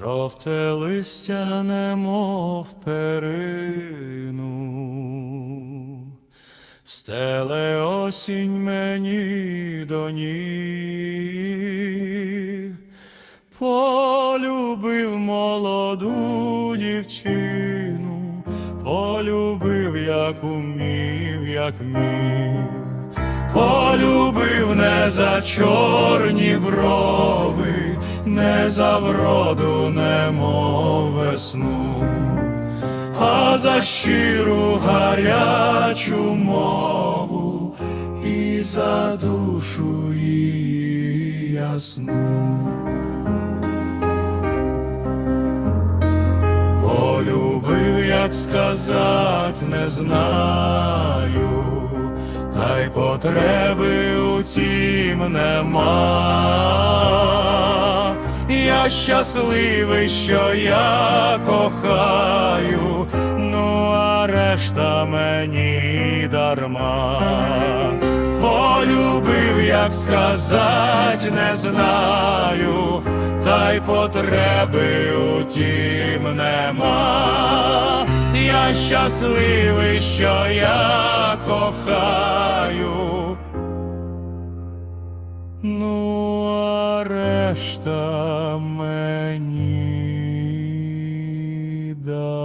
жовте листя, немов перину, стеле осінь мені до ніг, полюбив молоду дівчину, полюбив, як умів, як міг. Полюбив не за чорні брови, не за вроду, немов весну, а за щиру гарячу мову і за душу її ясну. Полюбив, як сказать, не знаю, та й потреби у тім нема. Я щасливий, що я кохаю, ну а решта мені дарма. Полюбив, як сказать, не знаю, та й потреби у тім нема. Я щасливий, що я кохаю. Ну, решта мені. Да.